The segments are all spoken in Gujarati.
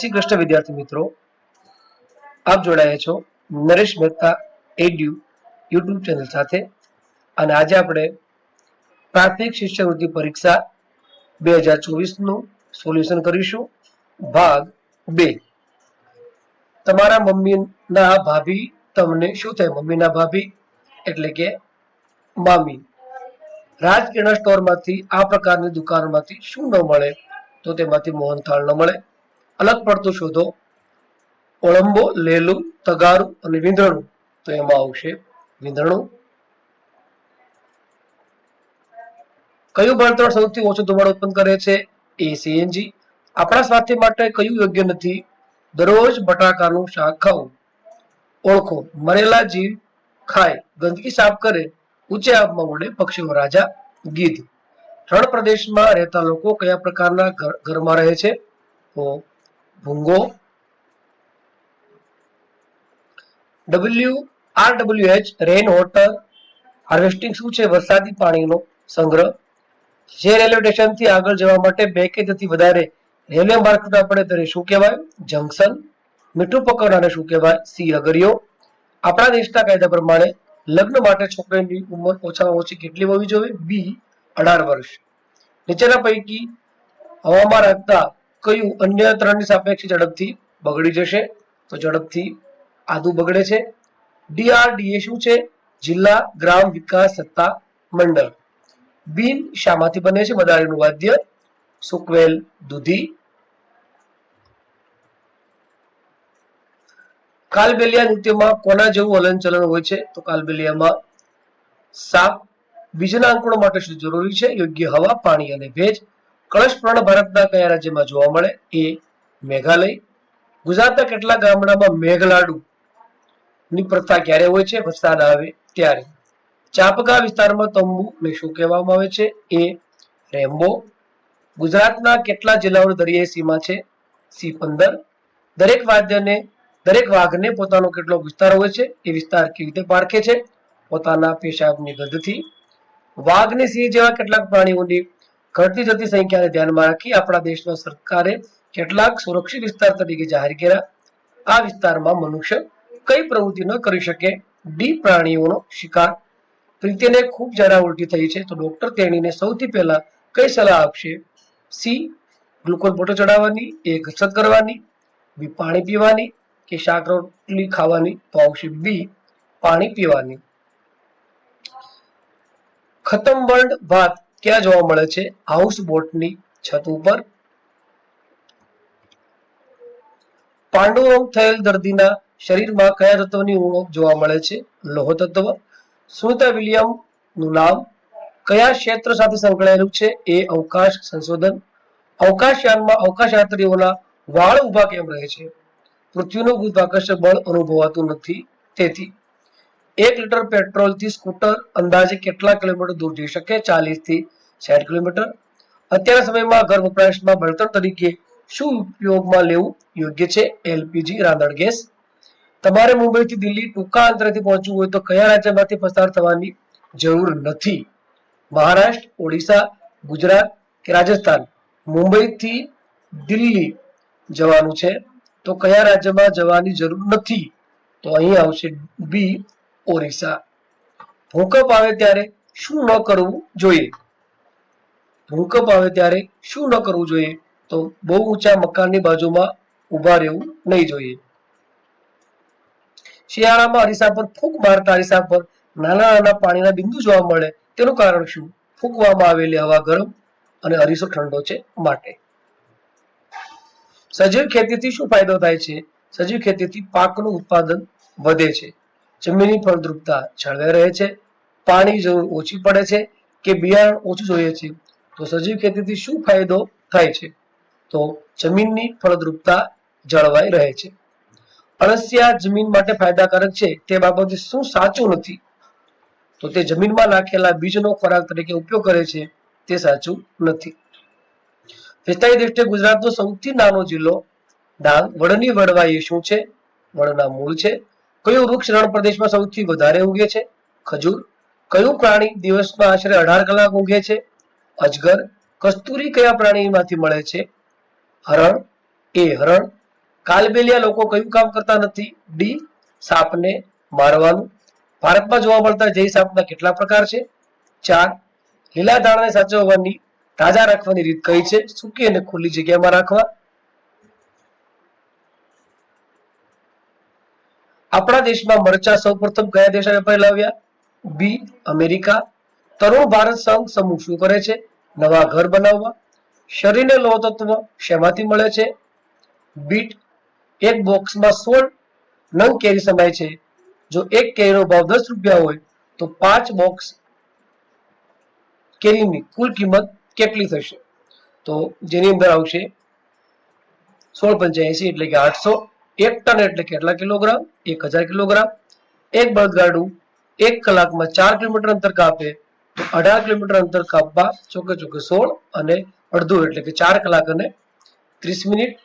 શ્રી કૃષ્ણ વિદ્યાર્થી મિત્રો, આપ જોડાયા છો Naresh Mehta edu YouTube channel સાથે અને આજે આપણે પ્રાથમિક શિષ્યવૃત્તિ પરીક્ષા બે હજાર ચોવીસનું સોલ્યુશન કરીશું, ભાગ બે. તમારા મમ્મીના ભાભી તમને શું થાય? મમ્મીના ભાભી એટલે કે મામી. રાજ કિરણ સ્ટોરમાંથી આ પ્રકારની દુકાનમાંથી શું ન મળે તો તેમાંથી મોહનથાળ ન મળે. અલગ પડતું શોધો. ઓળંબો, લેલું, તગારું અને વિંધણું. તો એમાં આવશે વિંધણું. કયું બળતણ સૌથી ઓછો ધુમાડો ઉત્પન્ન કરે છે? એ સીએનજી આપણા સ્વાસ્થ્ય માટે કયું યોગ્ય નથી? દરરોજ બટાકાનું શાક ખાવું. ઓળખો, મરેલા જીવ ખાય, ગંદકી સાફ કરે, ઊંચે આપમાં ઉડે પક્ષીઓ રાજા, ગીધ. રણ પ્રદેશમાં રહેતા લોકો કયા પ્રકારના ઘરમાં રહે છે? તો ભૂંગો. W R W H rain water harvesting શું છે? વરસાદી પાણીનો સંગ્રહ. જે રેલવે સ્ટેશનથી આગળ જવા માટે બે કે તેથી વધારે રેલવે માર્ગ છૂટા પડે ત્યારે શું કહેવાય? જંકશન મીઠું પકડનાને શું કહેવાય? સી અગરિયો. આપણા દેશના કાયદા પ્રમાણે લગ્ન માટે છોકરીની ઉંમર ઓછામાં ઓછી કેટલી હોવી જોઈએ? બી અઢાર વર્ષ. નીચેના પૈકી હવામાં રાખતા કયું અન્ય ત્રણની સાપેક્ષે ઝડપથી બગડી જશે? તો ઝડપથી આદુ બગડે છે. ડીઆરડીએ શું છે? જિલ્લા ગ્રામ વિકાસ સત્તા મંડળ. બીન શામાંથી બને છે મદારીનું વાદ્ય. સુકવેલ દૂધી. કાલબેલિયા નૃત્યમાં કોના જેવું હલનચલન હોય છે? તો કાલબેલિયામાં સાપ. બીજના અંકુર માટે શું જરૂરી છે? યોગ્ય હવા, પાણી અને ભેજ. કળશ પ્રણ ભારતના કયા રાજ્યમાં જોવા મળે? એ મેઘાલય. ગુજરાતના કેટલા ગામડામાં મેઘલાડુ ની પ્રથા ક્યારે હોય છે? વરસાદ આવે ત્યારે. ચાપગા વિસ્તારમાં તંબુ ને શું કહેવામાં આવે છે? એ રેમ્બો. ગુજરાતના કેટલા જિલ્લાઓની દરિયાઈ સીમા છે? સી પંદર. દરેક વાદ્યને, દરેક વાઘને પોતાનો કેટલો વિસ્તાર હોય છે? એ વિસ્તાર કેવી રીતે પારખે છે? પોતાના પેશાબની ગંધથી વાઘ ને સિંહ જેવા કેટલાક પ્રાણીઓની ઘટતી જતી સંખ્યાને ધ્યાનમાં રાખી આપણા દેશમાં સરકારે કેટલાક સુરક્ષિત વિસ્તાર તરીકે જાહેર કર્યા. આ વિસ્તારમાં મનુષ્ય કઈ પ્રવૃત્તિ ન કરી શકે, ડી પ્રાણીઓનો શિકાર. પ્રીતિને ખૂબ જરા ઉલટી થઈ છે તો ડોક્ટર તેણીને સૌથી પહેલા કઈ સલાહ આપશે? સી, ગ્લુકોઝ બોટલ ચડાવવાની, એ કસરત કરવાની, બી પાણી પીવાની કે શાક રોટલી ખાવાની? તો આવશે બી પાણી પીવાની. ખતમ ખતમબર્ડ ભાત ક્યાં જોવા મળે છે? હાઉસ બોટની છત ઉપર. પાંડુરોગ થયેલ દર્દીના શરીરમાં કયા તત્વની ઉણપ જોવા મળે છે? લોહ તત્વ. સુનિતા વિલિયમનું નામ. કયા ક્ષેત્ર સાથે સંકળાયેલું છે? એ અવકાશ સંશોધન. અવકાશયાનમાં અવકાશયાત્રીઓના વાળ ઊભા કેમ રહે છે? પૃથ્વીનું ગુરુત્વાકર્ષણ બળ અનુભવાતું નથી. તેથી એક લીટર પેટ્રોલથી સ્કૂટર અંદાજે કેટલા કિલોમીટર દૂર જઈ શકે? ચાલીસથી સાઠ કિલોમીટર. અત્યારના સમયમાં ઘર વપરાશમાં બળતણ તરીકે શું ઉપયોગમાં લેવું યોગ્ય છે? એલપીજી, રાંધણ ગેસ. તમારે મુંબઈથી દિલ્હી ટૂંકા અંતરેથી પહોંચવું હોય તો કયા રાજ્યમાંથી પસાર થવાની જરૂર નથી? મહારાષ્ટ્ર, ઓડિશા, ગુજરાત કે રાજસ્થાન? મુંબઈથી દિલ્હી જવાનું છે. તો કયા રાજ્યમાં જવાની જરૂર નથી? તો અહીં આવશે બી ઓરિસ્સા. ભૂકંપ આવે ત્યારે શું ન કરવું જોઈએ? ભૂકંપ આવે ત્યારે શું ન કરવું જોઈએ? તો બહુ ઊંચા મકાનની બાજુમાં ઊભા રહેવું નહીં જોઈએ. શિયાળામાં અરીસા પર ફૂંક મારતા અરીસા પર નાના નાના પાણીના બિંદુ જોવા મળે. તેનું કારણ શું? ફૂંકવામાં આવેલી હવા ગરમ અને અરીસો ઠંડો છે માટે. સજીવ ખેતીથી શું ફાયદો થાય છે? સજીવ ખેતીથી પાકનું ઉત્પાદન વધે છે. જમીનની ફળદ્રુપતા જળવાઈ રહે છે પાણી જરૂર ઓછી પડે છે કે બિયારણ ઓછું જોઈએ છે, તો સજીવ ખેતીથી શું ફાયદો થાય છે? તો જમીનની ફળદ્રુપતા જળવાઈ રહે છે. અળસિયા જમીન માટે ફાયદાકારક છે તે બાબતે શું સાચું નથી? તો તે જમીનમાં નાખેલા બીજનો ખોરાક તરીકે ઉપયોગ કરે છે, તે સાચું નથી. વિસ્તારની દ્રષ્ટિએ ગુજરાતનો સૌથી નાનો જિલ્લો, ડાંગ, વડની વડવા એ શું છે? વડના મૂળ છે કયું વૃક્ષ રણ પ્રદેશમાં સૌથી વધારે ઉગે છે? ખજૂર. કયું પ્રાણી દિવસમાં આશરે અઢાર કલાક ઊંઘે છે? અજગર. કસ્તુરી કયા પ્રાણીમાંથી મળે છે? હરણ. એ હરણ. કાલબેલિયા લોકો કયું કામ કરતા નથી? ડી. સાપને મારવાનું. ભારતમાં જોવા મળતા જય સાપના કેટલા પ્રકાર છે? ચાર. લીલા દાણાને સાચવવાની, તાજા રાખવાની રીત કઈ છે? સૂકી અને ખુલ્લી જગ્યામાં રાખવા. આપણા દેશમાં મરચા સૌપ્રથમ કયા દેશે ફેલાવ્યા? બી, અમેરિકા. તરુણ ભારત સંઘ સમૂહ શું કરે છે? નવા ઘર બનાવવા. શરીરને લોહ તત્વ શેમાંથી મળે છે? બીટ, એક બોક્સમાં સોળ નંગ કેરી સમાય છે. જો એક કેરીનો ભાવ દસ રૂપિયા હોય, તો પાંચ બોક્સ કેરીની કુલ કિંમત કેટલી થશે? તો જેની અંદર આવશે સોળ પંચ્યાસી એટલે કે આઠસો એક ટન એટલે કેટલા કિલોગ્રામ? એક હજાર કિલોગ્રામ. એક બળદગાડું એક કલાકમાં ચાર કિલોમીટર અંતર કાપે તો અઢાર કિલોમીટર અંતર કાપવા ચોકે ચોકે સોળ અને અડધું એટલે કે ચાર કલાક અને ત્રીસ મિનિટ.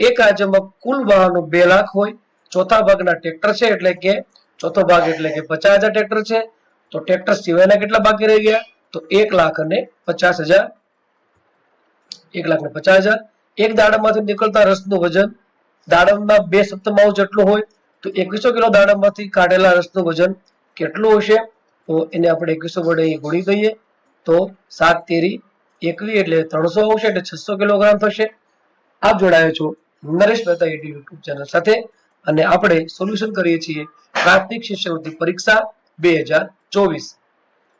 એક રાજ્યમાં કુલ વાહનો બે લાખ હોય. ચોથા ભાગના ટ્રેક્ટર છે એટલે કે ચોથો ભાગ એટલે કે પચાસ હજાર ટ્રેક્ટર છે. તો ટ્રેક્ટર સિવાયના કેટલા બાકી રહી ગયા? તો એક લાખ અને પચાસ હજાર. એક લાખ ને પચાસ હજાર. એક દાડામાંથી નીકળતા રસનું વજન દાડમના બે સપ્તમાઉ જેટલું હોય, તો એકવીસો કિલો દાડમમાંથી કાઢેલા રસનું વજન કેટલું હશે? તો એને આપણે એકવીસો વડે ગુણી દઈએ. તો સાત તેરી એકવી એટલે ત્રણસો આવશે એટલે છસો કિલોગ્રામ થશે. આપ જોડાયો છો નરેશ મહેતા યુટ્યુબ ચેનલ સાથે. અને આપણે સોલ્યુશન કરીએ છીએ પ્રાથમિક શિષ્યવૃત્તિ પરીક્ષા બે હજાર ચોવીસ.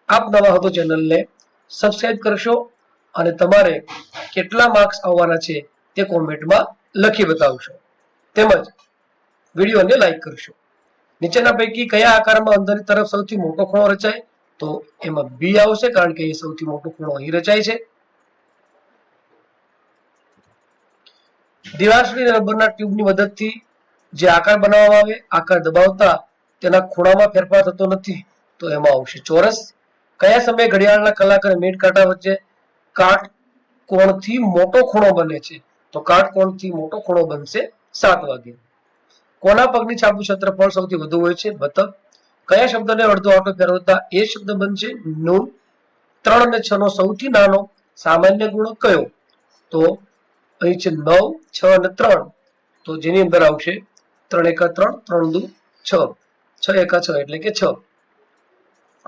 આપ નવા હતો ચેનલને સબસ્ક્રાઇબ કરશો અને તમારે કેટલા માર્ક્સ આવવાના છે તે કોમેન્ટમાં લખી બતાવશો. તેમજ વિડીયોને લાઈક કરશો. નીચેના પૈકી કયા આકારમાં અંદરની તરફ સૌથી મોટો ખૂણો રચાય? તો એમાં બી આવશે કારણ કે એ સૌથી મોટો ખૂણો અહીં રચાય છે. દિવાસળી રબરના ટ્યુબની મદદથી જે આકાર બનાવવામાં આવે, આકાર દબાવતા તેના ખૂણામાં ફેરફાર થતો નથી, તો એમાં આવશે ચોરસ. કયા સમયે ઘડિયાળના કલાક અને મિનિટ કાંટા વચ્ચે કાટ કોણથી મોટો ખૂણો બને છે? તો કાટ કોણથી મોટો ખૂણો બનશે? સાત વાગે. કોના પગની છાપું ક્ષેત્રફળ સૌથી વધુ હોય છે? બતક. કયા શબ્દને અડધો આટો ફેરવતા એ શબ્દ બનશે? નૂન ત્રણ અને છ નો સૌથી નાનો સામાન્ય ગુણક કયો? તો અહીં છે નવ, છ અને ત્રણ. તો જેની અંદર આવશે ત્રણ એકા ત્રણ ત્રણ દુ, છ. છ એકા છ એટલે કે છ.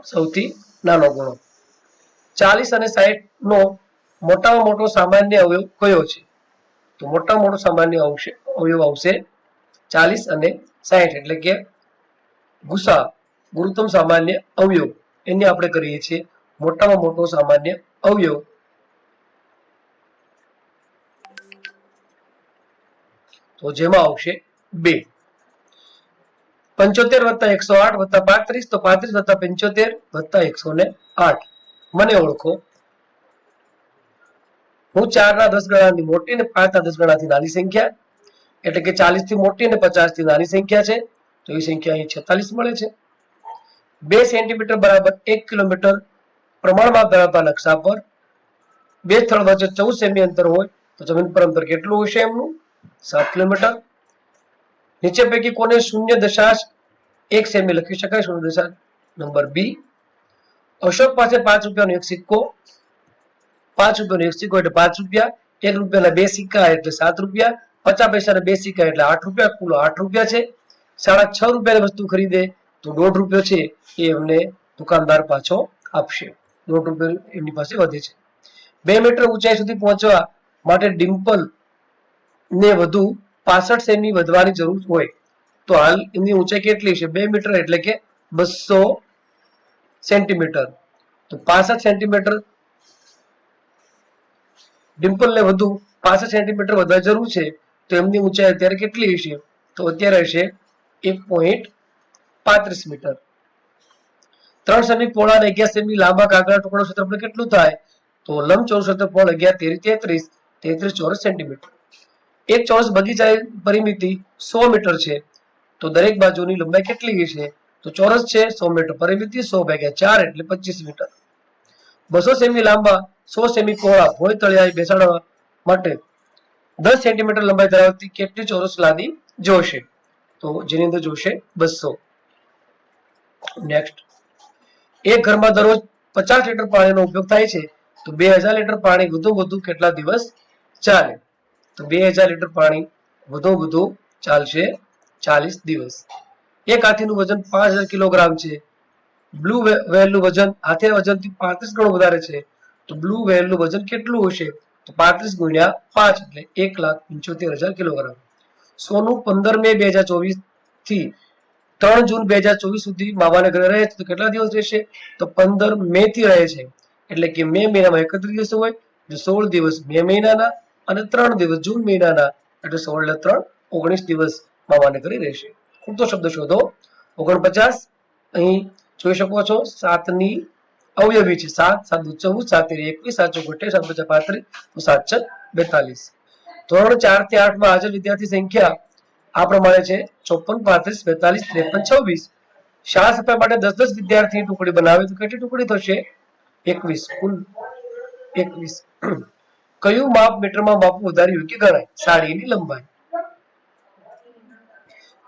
સૌથી નાનો ગુણો. ચાલીસ અને સાહીઠ નો મોટામાં મોટો સામાન્ય અવયવ કયો છે? તો મોટામાં મોટો સામાન્ય આવશે અવયવ આવશે ચાલીસ અને સાહીઠ એટલે કે ગુસા ગુરુત્તમ સામાન્ય અવયવ એને આપણે કરીએ છીએ મોટામાં મોટો સામાન્ય અવયવ. તો જેમાં આવશે બે. પંચોતેર વત્તા એકસો આઠ વત્તા પાંત્રીસ, તો પાંત્રીસ વત્તા પંચોતેર વત્તા એકસો ને આઠ. મને ઓળખો. હું ચાર ના દસ ગણાની મોટી ને પાંચ ના દસ ગણાથી નાની સંખ્યા. એટલે કે ચાલીસથી મોટી અને પચાસથી નાની સંખ્યા છે. તો એ સંખ્યા અહીં છેતાલીસ મળે છે. બે સેન્ટીમીટર બરાબર એક કિલોમીટર પ્રમાણમાં ધરાવતા નકશા પર બે સ્થળ વચ્ચે ચૌદ સેમી અંતર હોય તો જમીન પર અંતર કેટલું હશે એમનું? સાત કિલોમીટર. નીચે પૈકી કોને શૂન્ય દશાંશ એક સેમી લખી શકાય? શૂન્ય દશાંશ નંબર બી. અશોક પાસે પાંચ રૂપિયાનો એક સિક્કો. પાંચ રૂપિયાનો એક સિક્કો એટલે પાંચ રૂપિયા. એક રૂપિયાના બે સિક્કા એટલે સાત રૂપિયા. પચાસ પૈસાના બે સિક્કા એટલે આઠ રૂપિયા કુલ આઠ રૂપિયા છે. સાડા છ રૂપિયાની વસ્તુ ખરીદે તો દોઢ રૂપિયો છે એ એમને દુકાનદાર પાછો આપશે. દોઢ રૂપિયો એમની પાસે વધે છે. બે મીટર ઊંચાઈ સુધી પહોંચવા માટે ડિમ્પલ ને વધુ પાસઠ સેમી વધવાની જરૂર હોય. તો હાલ એમની ઊંચાઈ કેટલી છે? બે મીટર એટલે કે બસો સેન્ટીમીટર. તો પાસઠ સેન્ટીમીટર ડિમ્પલને વધુ પાસઠ સેન્ટીમીટર વધવા જરૂર છે. તો એમની ઊંચાઈ અત્યારે કેટલી હશે? તો અત્યારે હશે એક પોઈન્ટ પાંત્રીસ મીટર. ત્રણ સેમી પોળ અને અગિયાર સેમી લાંબા કાગળના ટુકડો ક્ષેત્રફળ કેટલું થાય? તો લંબચોરસ ક્ષેત્રફળ અગિયાર, તેરી, તેત્રીસ તેત્રીસ ચોરસ સેન્ટીમીટર. એક ચોરસ બગીચાની પરિમિતિ સો મીટર છે. તો દરેક બાજુની લંબાઈ કેટલી છે તો ચોરસ છે સો મીટર, પરિમિતિ સો ભાગ્યા ચાર એટલે પચીસ મીટર. બસો સેમી લાંબા, સો સેમી પહોળા, ભોય તળિયા બેસાડવા માટે દસ સેન્ટીમીટર લંબાઈ ધરાવતી કેટલી ચોરસ લાદી જોશે? તો જેની અંદર જોશે બસો. નેક્સ્ટ એક ઘરમાં દરરોજ પચાસ લીટર પાણીનો ઉપયોગ થાય છે, તો બે હજાર લીટર પાણી વધુ વધુ કેટલા દિવસ ચાલે? તો બે હજાર લીટર પાણી વધુ વધુ ચાલશે ચાલીસ દિવસ. એક હાથીનું વજન પાંચ હજાર કિલોગ્રામ છે. બ્લુ વેલનું વજન હાથે વજનથી પાંત્રીસ ગણું વધારે છે. તો બ્લુ વેલનું વજન કેટલું હશે? તો પાંત્રીસ ગુણ્યા પાંચ એટલે એક લાખ પંચોતેર હજાર કિલોગ્રામ. સોનું પંદર મે બે હજાર ચોવીસથી ત્રણ જૂન બે હજાર ચોવીસ સુધી મામાના ઘરે રહે છે તો કેટલા દિવસ રહેશે? તો પંદર મે થી રહે છે. એટલે કે મે મહિનામાં એકત્રીસ દિવસ હોય સોળ દિવસ મે મહિનાના અને ત્રણ દિવસ જૂન મહિનાના, એટલે સોળ ને ત્રણ, ઓગણીસ દિવસ મામાને ઘરે રહેશે. ખૂટતો શબ્દ શોધો. ઓગણપચાસ, અહીં જોઈ શકો છો, સાતની અવયવી છે સાત સાત દુ ચૌદ સાત એકવીસ, સાત ચોગોતેર સાત પચાસ પાંત્રીસ સાત છ બેતાલીસ. ધોરણ ચારથી આઠમાં હાજર વિદ્યાર્થી સંખ્યા આ પ્રમાણે છે, ચોપન, પાંત્રીસ, બેતાલીસ, ત્રેપન, છવ્વીસ. શાળા સફાઈ માટે દસ દસ વિદ્યાર્થીની ટુકડી બનાવે તો કેટલી ટુકડી થશે? એકવીસ, કુલ એકવીસ. કયું માપ મીટરમાં માપવું વધારે યોગ્ય ગણાય? સાડીની લંબાઈ.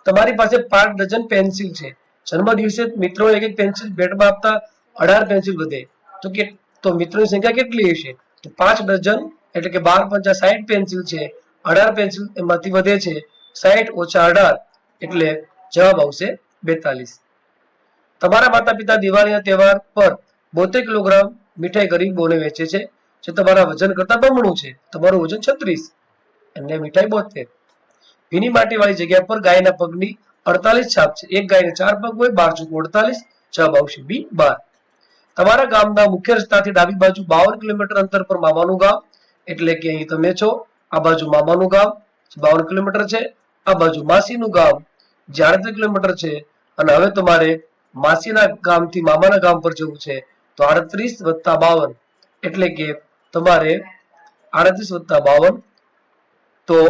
તમારી પાસે પાંચ ડઝન પેન્સિલ છે. જન્મ દિવસે મિત્રો એક એક પેન્સિલ ભેટમાં આપતા અઢાર પેન્સિલ વધે તો કે તો મિત્રોની સંખ્યા કેટલી હશે? તો પાંચ ડઝન, એટલે કે બાર પંચા સાઈઠ પેન્સિલ છે. અઢાર પેન્સિલ એમાંથી વધે છે સાઈઠ ઓછા અઢાર, એટલે જવાબ આવશે બેતાલીસ. તમારા માતા પિતા દિવાળીના તહેવાર પર બોતેર કિલોગ્રામ મીઠાઈ ગરીબોને વેચે છે. જે તમારા વજન કરતા બમણું છે. તમારું વજન છત્રીસ. અને મીઠાઈ બોતેર. ભીની માટીવાળી જગ્યા પર ગાયના પગની અડતાલીસ છાપ છે. એક ગાયને ચાર પગ હોય, બાર ચોક અડતાલીસ, જવાબ આવશે બી બાર. તમારા ગામના મુખ્ય રસ્તાથી ડાબી બાજુ બાવન કિલોમીટર અંતર પર મામાનું ગામ, એટલે કે અહીં તમે છો, આ બાજુ મામાનું ગામ, બાવન કિલોમીટર છે, આ બાજુ માસીનું ગામ જે આડત્રીસ કિલોમીટર છે, અને હવે તમારે માસીના ગામથી મામાના ગામ પર જવું છે, તો આડત્રીસ વત્તા બાવન, એટલે કે તમારે આડત્રીસ વત્તા બાવન, તો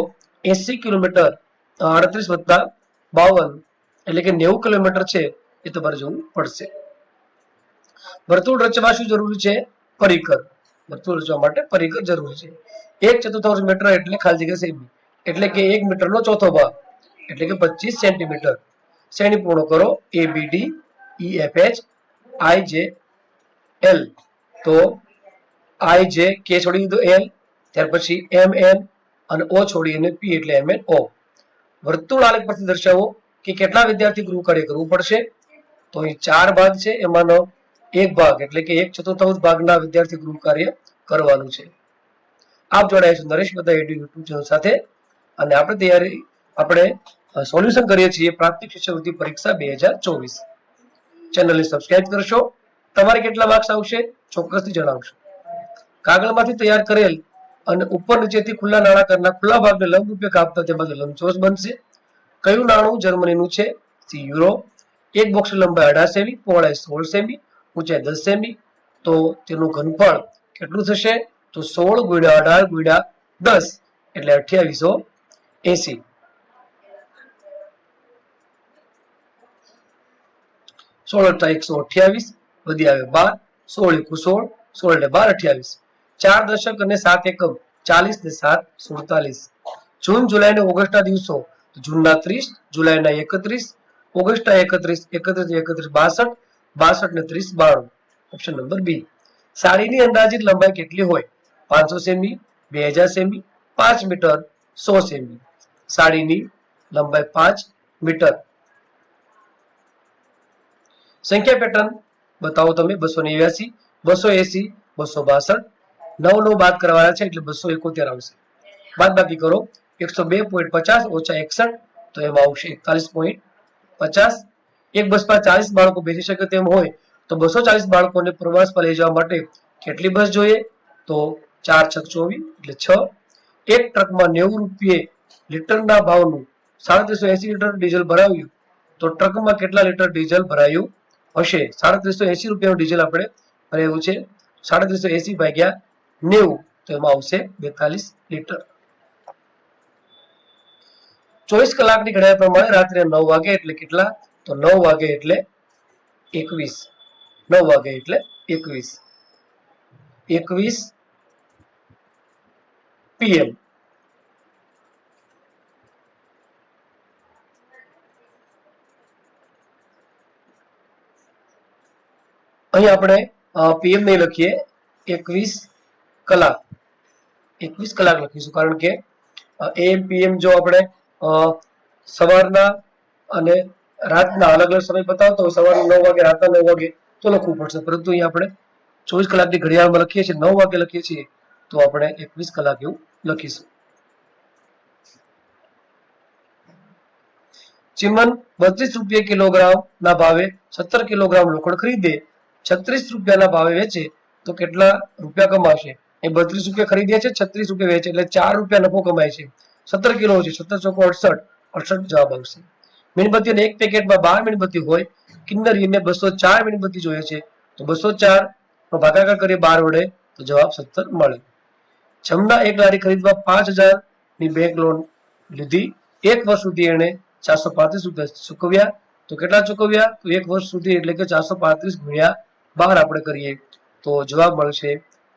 એસી કિલોમીટર, આડત્રીસ વત્તા બાવન, એટલે કે નેવું કિલોમીટર છે, એ તમારે જવું પડશે. વર્તુળ રચવા શું જરૂરી છે? પરિકર. વર્તુળ રચવા માટે પરિકર જરૂરી છે. એક ચતુર્થાંશ મીટર એટલે ખાલી જગ્યા સેમી. એટલે કે એક મીટરનો ચોથો ભાગ. એટલે કે પચીસ સેન્ટીમીટર. શ્રેણી પૂર્ણ કરો. A B D E F H I J L તો આઈ જે કે છોડી દીધો એલ ત્યાર પછી એમ એન અને ઓ છોડી અને પી એટલે એમ એન ઓ વર્તુળ આલેખ પરથી દર્શાવો કે કેટલા વિદ્યાર્થી ગૃહ કાર્ય કરવું પડશે? તો અહીં ચાર ભાગ છે. એમાંનો એક ભાગ, એટલે કે એક ચતુર્થાંશ ભાગના વિદ્યાર્થી ગૃહ કાર્ય કરવાનું છે. આપ જોડાઈશું નરેશ બધા યુટ્યુબ ચેનલ સાથે. અને આપણે તૈયારી, આપણે સોલ્યુશન કરીએ છીએ પ્રાથમિક શિષ્યવૃત્તિ પરીક્ષા બે હજાર ચોવીસ. ચેનલને સબસ્ક્રાઇબ કરશો. તમારે કેટલા માર્ક્સ આવશે ચોક્કસથી જણાવશો. કાગળમાંથી તૈયાર કરેલ અને ઉપર નીચેથી ખુલ્લા નાણાં કરના ખુલ્લા ભાગને લંબ રૂપે કાપતા તેમાં લંબચોરસ બનશે. કયું નાણું જર્મનીનું છે? C euro. એક બોક્સની લંબાઈ અઢાર સેમી, પહોળાઈ સોળ સેમી ઊંચાઈ દસ સેમી તો તેનું ઘનફળ કેટલું થશે? તો સોળ ગુણ્યા અઢાર ગુણ્યા દસ, એટલે અઠ્યાવીસો એસી. સોળ અઠા એકસો અઠ્યાવીસ વધી આવે બાર, સોળ એકુ સોળ સોળ ને બાર અઠ્યાવીસ. ચાર દશક અને સાત એકમ, ચાલીસ ને સાત સુડતાલીસ. જૂન, જુલાઈ ને ઓગસ્ટના દિવસો જૂનના ત્રીસ, જુલાઈના એકત્રીસ, ઓગસ્ટના એકત્રીસ એકત્રીસ એકત્રીસ બાસઠ બાસઠ ને ત્રીસ બાણું. ઓપ્શન નંબર બી સાડીની અંદાજિત લંબાઈ કેટલી હોય? પાંચસો સેમી, બે હજાર સેમી, પાંચ મીટર, સો સેમી. સાડીની લંબાઈ પાંચ મીટર. સંખ્યા પેટર્ન બતાવો તમે. બસો નેવ્યાસી, બસો એસી, બસો બાસઠ. નવ નવ બાદ કરવાના છે એટલે બસો એકોતેર આવશે. બાદ બાકી કરો. એકસો બે પોઈન્ટ પચાસ ઓછા એકસઠ, તો એમાં આવશે એકતાલીસ પોઈન્ટ પચાસ. એક બસમાં ચાલીસ બાળકો બેસી શકે તેમ હોય, તો બસો ચાલીસ બાળકોને પ્રવાસ પર લઈ જવા માટે કેટલી બસ જોઈએ? તો ચાર છક ચોવીસ, એટલે છ. એક ટ્રકમાં નેવું રૂપિયે લીટરના ભાવનું સાડત્રીસો એસી લીટર ડીઝલ ભરાવ્યું. તો ટ્રકમાં કેટલા લીટર ડીઝલ ભરાયું હશે? સાડત્રીસો એસી રૂપિયાનું ડીઝલ આપણે ભરાયું છે. સાડત્રીસો એસી ભાગ્યા નેવું, તો એમાં આવશે બેતાલીસ લીટર. ચોવીસ કલાકની ઘડિયાળ પ્રમાણે રાત્રે નવ વાગે એટલે કેટલા તો નવ વાગે એટલે એકવીસ. નવ વાગે એટલે એકવીસ. એકવીસ પીએમ અહીં આપણે પીએમ નહીં લખીએ. એકવીસ કલાક. એકવીસ કલાક લખીશું. કારણ કે એમ પીએમ જો આપણે સવારના અને રાતના અલગ અલગ સમય બતાવતો હોય સવારે નવ વાગે, રાતના નવ વાગે તો લખવું પડશે. પરંતુ અહીંયા આપણે ચોવીસ કલાકની ઘડિયાળમાં લખીએ છીએ, નવ વાગે લખીએ છીએ, તો આપણે એકવીસ કલાક એવું લખીશું. ચિમન બત્રીસ રૂપિયા કિલોગ્રામ ના ભાવે સત્તર કિલોગ્રામ લોખંડ ખરીદે, છત્રીસ રૂપિયાના ભાવે વેચે, તો કેટલા રૂપિયા કમાશે? એ બત્રીસ રૂપિયા ખરીદે છે, છત્રીસ રૂપિયા વેચે, એટલે ચાર રૂપિયા નફો કમાય છે. સત્તર કિલો છે સત્તર ચોકો અડસઠ અડસઠ જવાબ આવશે. મીણબત્તીઓને એક પેકેટમાં બાર મીણબત્તી હોય કિન્નરીને બસો ચાર મીણબત્તી જોઈએ છે. તો બસો ચાર ભાગાકાર કરીએ બાર વડે, તો જવાબ સત્તર મળે. જમના એક લારી ખરીદવા પાંચની બેંક લોન લીધી. એક વર્ષ સુધી એને ચારસો પાંત્રીસ રૂપિયા ચૂકવ્યા. તો કેટલા ચૂકવ્યા? તો એક વર્ષ સુધી એટલે કે ચારસો પાંત્રીસ ગુણ્યા બાર આપણે કરીએ. તો જવાબ મળશે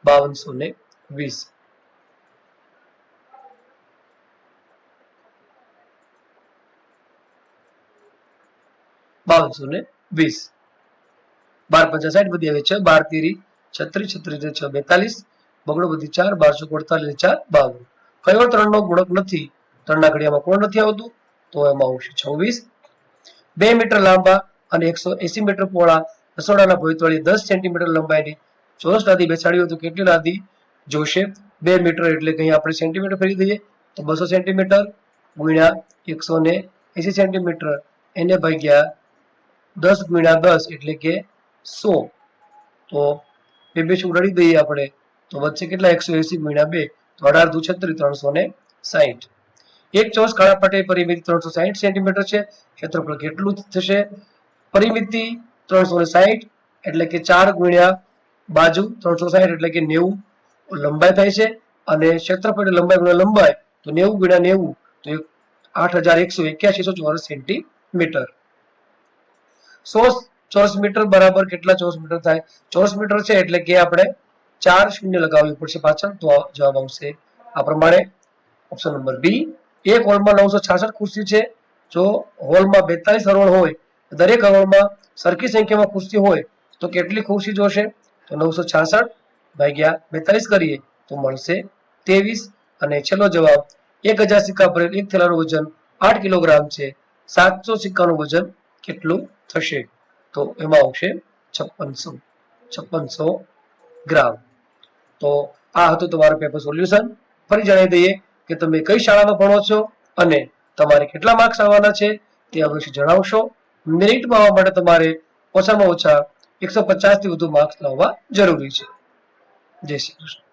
બાવનસો ને વીસ. બાવનસો ને વીસ. બાર પચાસ સાઠ બધી આવે છે. બાર તેરી, છત્રીસ છત્રીસ છ, બેતાલીસ. બગડો બધી ચાર, બારસો અડતાલીસ ચાર, બાવન. કયો ત્રણનો ગુણક નથી? ત્રણના ઘડિયામાં કોણ નથી આવતું? તો એમાં આવશે છવ્વીસ. બે મીટર લાંબા અને એકસો એસી મીટર પહોળા રસોડાના ભોયતવાળી દસ સેન્ટીમીટર લંબાઈની ચોરસ લાદી બેસાડી તો કેટલી લાદી? જોશે. બે મીટર એટલે કે આપણે સેન્ટીમીટર ફેરી દઈએ તો બસો સેન્ટીમીટર ગુણ્યા એકસો ને એસી સેન્ટીમીટર. એને ભાગ્યા દસ ગુણ્યા દસ એટલે કે સો. તો બે બે ઉડાડી દઈએ આપણે. તો વચ્ચે કેટલા એકસો એસી ગુણ્યા બે? તો અઢાર દુ છત્રીસ ત્રણસો ને સાહીઠ. એક ચોરસ કાળા પટે પરિમિતિ ત્રણસો સાહીઠ સેન્ટીમીટર છે. ક્ષેત્રફળ કેટલું થશે? પરિમિતિ ત્રણસો ને સાહીઠ એટલે કે ચાર ગુણ્યા બાજુ ત્રણસો સાહીઠ એટલે કે નેવું. લંબાઈ થાય છે. અને ક્ષેત્રફળ લંબાઈ ગુણ્યા લંબાઈ. તો નેવું ગુણ્યા નેવું. તો આઠ હજાર એકસો એક્યાસી ચોરસ સેન્ટીમીટર. ચોરસ મીટર બરાબર કેટલા ચોરસ મીટર થાય? ચોરસ મીટર છે એટલે કે આપણે ચાર શૂન્ય લગાવવી પડશે પાછળ. તો જવાબ આવશે આ પ્રમાણે ઓપ્શન નંબર બી એક હોલમાં નવસો છાસઠ ખુરશી છે. જો હોલમાં બેતાલીસ હરોળ હોય દરેક હરોળમાં સરખી સંખ્યામાં ખુરશી હોય, તો કેટલી ખુરશી જોશે? તો નવસો છાસઠ ભાગ્યા બેતાલીસ કરીએ, તો મળશે ત્રેવીસ. અને છેલ્લો જવાબ, એક હજાર સિક્કા ભરેલ એક થેલાનું વજન આઠ કિલોગ્રામ છે. સાતસો સિક્કાનું વજન કેટલું? થશે, તો એમાં આવશે છપ્પનસો છપ્પનસો ગ્રામ. તો આ હતું તમારું પેપર સોલ્યુશન ફરી જણાવી દઈએ કે તમે કઈ શાળામાં ભણો છો અને તમારે કેટલા માર્ક્સ આવવાના છે તે અવશ્ય જણાવશો. મેરિટમાં આવવા માટે તમારે ઓછામાં ઓછા એકસો પચાસથી વધુ માર્ક્સ લાવવા જરૂરી છે. જય શ્રી કૃષ્ણ.